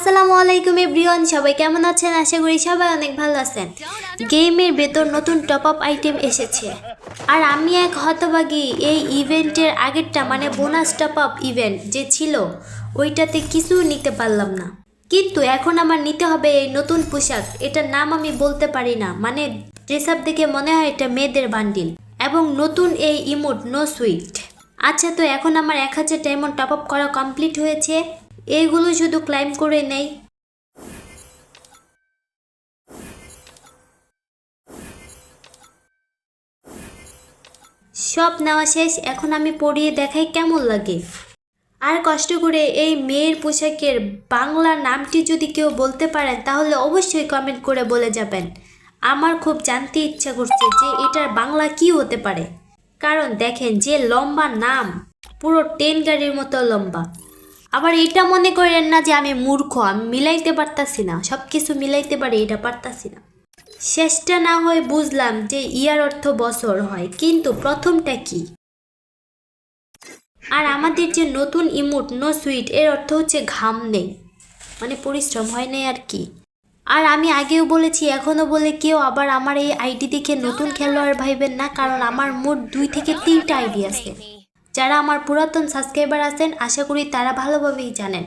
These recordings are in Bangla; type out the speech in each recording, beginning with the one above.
আসসালামু আলাইকুম এভরিওয়ান, সবাই কেমন আছেন? আশা করি সবাই অনেক ভালো আছেন। গেমের ভেতর নতুন টপ আপ আইটেম এসেছে। আর আমি এক হতভাগী এই ইভেন্টের আগেরটা মানে বোনাস টপ আপ ইভেন্ট যে ছিল, ওইটাতে কিছু নিতে পারলাম না। কিন্তু এখন আমার নিতে হবে এই নতুন পোশাক, এটার নাম আমি বলতে পারি না। মানে ড্রেস আপ দেখে মনে হয় এটা মেয়েদের বান্ডিল এবং নতুন এই ইমোট নো সুইট আচ্ছা তো এখন আমার এক হাজার ডায়মন্ড টপ আপ করা কমপ্লিট হয়েছে। এইগুলো শুধু ক্লাইম করে নেই। সব নেওয়া শেষ, এখন আমি পরিয়ে দেখাই কেমন লাগে। আর কষ্ট করে এই মেয়ের পোশাকের বাংলা নামটি যদি কেউ বলতে পারেন, তাহলে অবশ্যই কমেন্ট করে বলে যাবেন। আমার খুব জানতে ইচ্ছা করছে যে এটার বাংলা কি হতে পারে। কারণ দেখেন যে লম্বা নাম, পুরো ট্রেন গাড়ির মতো লম্বা। আবার এটা মনে করেন না যে আমি মূর্খ, আমি মিলাইতে পারতাছি না সব কিছু মিলাইতে পারি এটা পারতাছি না। শেষটা না হয়ে বুঝলাম যে ইয়ার অর্থ বছর হয়, কিন্তু প্রথমটা কি? আর আমাদের যে নতুন ইমোট নো সুইট এর অর্থ হচ্ছে ঘাম নেই মানে পরিশ্রম হয় নাই আর কি। আর আমি আগেও বলেছি এখনও বলে কেউ আবার আমার এই আইডি দেখে নতুন খেলোয়াড় ভাইবেন না, কারণ আমার মোট দুই থেকে তিনটা আইডি আছে। যারা আমার পুরাতন সাবস্ক্রাইবার আছেন, আশা করি তারা ভালোভাবেই জানেন।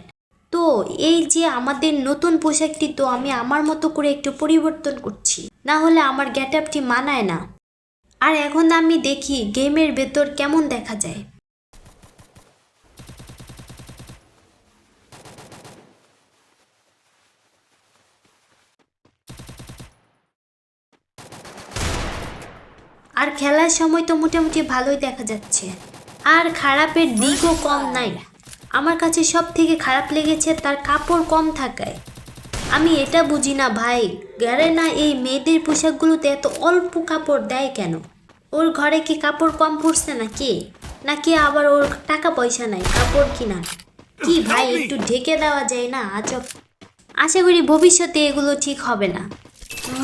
তো এই যে আমাদের নতুন পোশাকটি, তো আমি আমার মতো করে একটু পরিবর্তন করছি। না হলে আমার গেট আপটি মানায় না। আর এখন আমি দেখি গেমের ভেতর কেমন দেখা যায়। আর খেলার সময় তো মোটামুটি ভালোই দেখা যাচ্ছে। আর খারাপের দিকও কম নাই। আমার কাছে সব থেকে খারাপ লেগেছে তার কাপড় কম থাকায়। আমি এটা বুঝি না ভাই গ্যারে না এই মেয়েদের পোশাকগুলোতে এত অল্প কাপড় দেয় কেন? ওর ঘরে কি কাপড় কম পড়ছে নাকি? নাকি আবার ওর টাকা পয়সা নাই, কাপড় কিনার কি ভাই, একটু ঢেকে দেওয়া যায় না, আজব। আশা করি ভবিষ্যতে এগুলো ঠিক হবে না।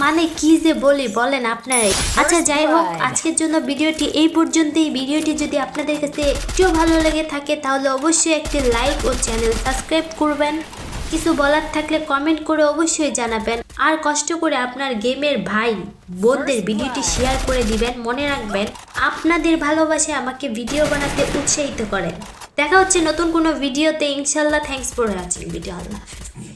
মানে কি যে বলি বলেন আপনারাই। আচ্ছা যাই হোক আজকের জন্য ভিডিওটি এই পর্যন্তই। ভিডিওটি যদি আপনাদের কাছে একটু ভালো লেগে থাকে তাহলে অবশ্যই একটি লাইক ও চ্যানেল সাবস্ক্রাইব করবেন। কিছু বলার থাকলে কমেন্ট করে অবশ্যই জানাবেন। আর কষ্ট করে আপনার গেমের ভাই বোনদের ভিডিওটি শেয়ার করে দিবেন মনে রাখবেন আপনাদের ভালোবাসে আমাকে ভিডিও বানাতে উৎসাহিত করেন। দেখা হচ্ছে নতুন কোনো ভিডিওতে। ইনশাল্লাহ থ্যাংকস ফর ওয়াচিং ভিডিও আল্লাহ হাফেজ